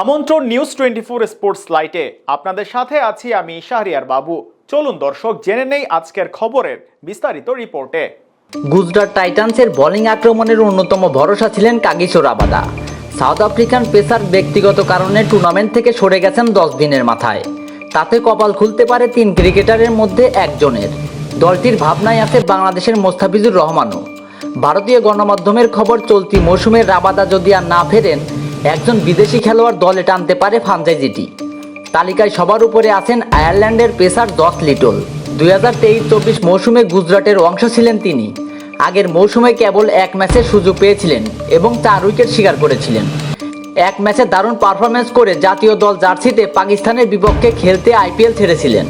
আমন্ত্রণ news twenty four sports লাইটে আপনাদের সাথে আছি আমি শাহরিয়ার বাবু। চলুন দর্শক, জেনে নেই আজকের খবরের বিস্তারিত রিপোর্টে। গুজরাট টাইটান্সের বোলিং আক্রমণের অন্যতম ভরসা ছিলেন Kagiso Rabada South African pacer ব্যক্তিগত কারণে টুর্নামেন্ট থেকে সরে গেছেন দশ দিনের মাথায়। তাতে কপাল খুলতে পারে তিন ক্রিকেটারের মধ্যে একজনের। দলটির ভাবনায় আছে বাংলাদেশের মোস্তাফিজুর রহমানও। ভারতীয় গণমাধ্যমের খবর চলতি মৌসুমে রাবাদা যদি আর না ফেরেন একজন বিদেশি খেলোয়াড় দলে টানতে পারে ফ্রাঞ্চাইজিটি তালিকায় সবার উপরে আছেন আয়ারল্যান্ডের পেসার দশ লিটল। দুই হাজার তেইশ চব্বিশ মৌসুমে গুজরাটের অংশ ছিলেন তিনি। আগের মৌসুমে কেবল এক ম্যাচের সুযোগ পেয়েছিলেন এবং চার উইকেট শিকার করেছিলেন। এক ম্যাচে দারুণ পারফরমেন্স করে জাতীয় দল জার্সিতে পাকিস্তানের বিপক্ষে খেলতে আইপিএল ছেড়েছিলেন।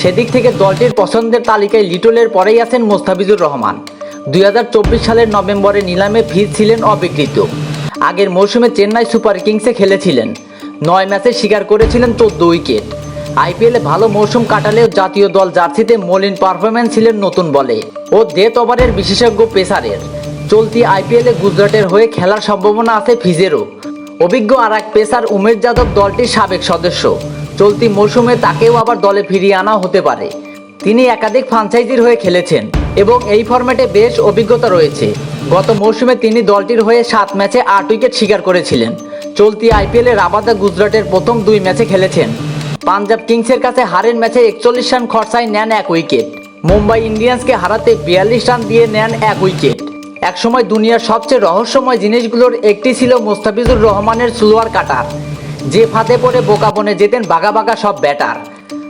সেদিক থেকে দলটির পছন্দের তালিকায় লিটলের পরেই আছেন মোস্তাফিজুর রহমান। দুই হাজার চব্বিশ সালের নভেম্বরে নিলামে ফিজ ছিলেন অবিকৃত। আগের মৌসুমে চেন্নাই সুপার কিংসে খেলেছিলেন। নয় ম্যাচে শিকার করেছিলেন চোদ্দ উইকেট। আইপিএলে ভালো মৌসুম কাটালেও জাতীয় দল জার্সিতে মলিন পারফরম্যান্স ছিলেন নতুন বলে। ও ডেথ ওভারের বিশেষজ্ঞ পেসারের। চলতি আইপিএলে গুজরাটের হয়ে খেলার সম্ভাবনা আছে ফিজেরও। অভিজ্ঞ আর এক পেসার উমেশ যাদব দলটির সাবেক সদস্য। চলতি মৌসুমে তাকেও আবার দলে ফিরিয়ে আনা হতে পারে। তিনি একাধিক ফ্রাঞ্চাইজির হয়ে খেলেছেন এবং এই ফরম্যাটে বেশ অভিজ্ঞতা রয়েছে। গত মৌসুমে তিনি দলটির হয়ে সাত ম্যাচে আট উইকেট শিকার করেছিলেন। চলতি আইপিএলে রাবাদা গুজরাটের প্রথম দুই ম্যাচে খেলেছেন। পাঞ্জাব কিংসের কাছে হারের ম্যাচে একচল্লিশ রান খরচায় নেন এক উইকেট। মুম্বাই ইন্ডিয়ান্সকে হারাতে বিয়াল্লিশ রান দিয়ে নেন এক উইকেট। একসময় দুনিয়ার সবচেয়ে রহস্যময় জিনিসগুলোর একটি ছিল মোস্তাফিজুর রহমানের সুলোয়ার কাটার যে ফাঁদে পড়ে বোকা বনে যেতেন বাঘা বাঘা সব ব্যাটার।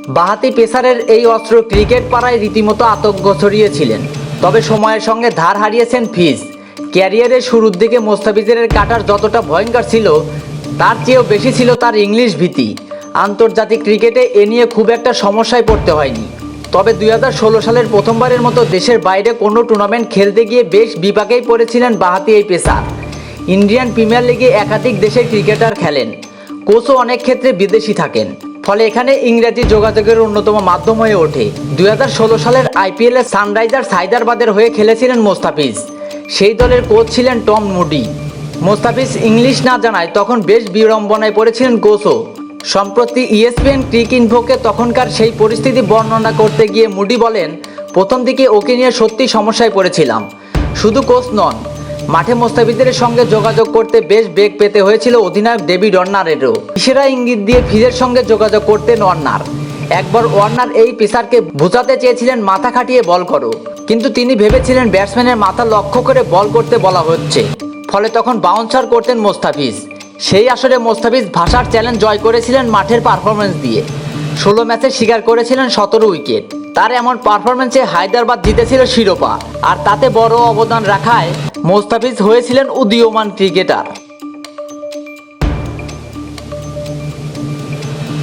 বাহাতি পেসারের এই অস্ত্র ক্রিকেট পাড়ায় রীতিমতো আতঙ্ক ছড়িয়েছিলেন তবে সময়ের সঙ্গে ধার হারিয়েছেন ফিজ। ক্যারিয়ারের শুরুর দিকে মোস্তাফিজের কাটার যতটা ভয়ঙ্কর ছিল, তার চেয়েও বেশি ছিল তার ইংলিশ ভীতি। আন্তর্জাতিক ক্রিকেটে এ নিয়ে খুব একটা সমস্যায় পড়তে হয়নি। তবে দুই হাজার ষোলো সালের প্রথমবারের মতো দেশের বাইরে কোনো টুর্নামেন্ট খেলতে গিয়ে বেশ বিপাকেই পড়েছিলেন বাহাতি এই পেসার। ইন্ডিয়ান প্রিমিয়ার লিগে একাধিক দেশের ক্রিকেটার খেলেন। কোচও অনেক ক্ষেত্রে বিদেশি থাকেন। ফলে এখানে ইংরেজি যোগাযোগের অন্যতম মাধ্যম হয়ে ওঠে। দুই হাজার ষোলো সালের আইপিএলে সানরাইজার্স হায়দ্রাবাদের হয়ে খেলেছিলেন মোস্তাফিজ। সেই দলের কোচ ছিলেন টম মুডি। মোস্তাফিজ ইংলিশ না জানায় তখন বেশ বিড়ম্বনায় পড়েছিলেন কোচও। সম্প্রতি ইএসপিএন ক্রিক ইনফোকে তখনকার সেই পরিস্থিতি বর্ণনা করতে গিয়ে মুডি বলেন, প্রথম দিকে ওকে নিয়ে সত্যি সমস্যায় পড়েছিলাম। শুধু কোচ নন মাঠে মোস্তাফিজের সঙ্গে যোগাযোগ করতে বেশ বেগ পেতে হয়েছিল অধিনায়ক ডেভিড অর্নারেরও ইশারা ইঙ্গিত দিয়ে ফিজের সঙ্গে যোগাযোগ করতেন ওয়ার্নার। একবার ওয়ার্নার এই পেসারকে বোঝাতে চেয়েছিলেন, মাথা খাটিয়ে বল করো কিন্তু তিনি ভেবেছিলেন ব্যাটসম্যানের মাথা লক্ষ্য করে বল করতে বলা হচ্ছে। ফলে তখন বাউন্সার করতেন মোস্তাফিজ। সেই আসরে মোস্তাফিজ ভাষার চ্যালেঞ্জ জয় করেছিলেন মাঠের পারফরমেন্স দিয়ে। ষোলো ম্যাচে শিকার করেছিলেন সতেরো উইকেট। তার এমন পারফরমেন্সে হায়দ্রাবাদ জিতেছিল শিরোপা। আর তাতে বড় অবদান রাখায় মোস্তাফিজ হয়েছিলেন উদীয়মান ক্রিকেটার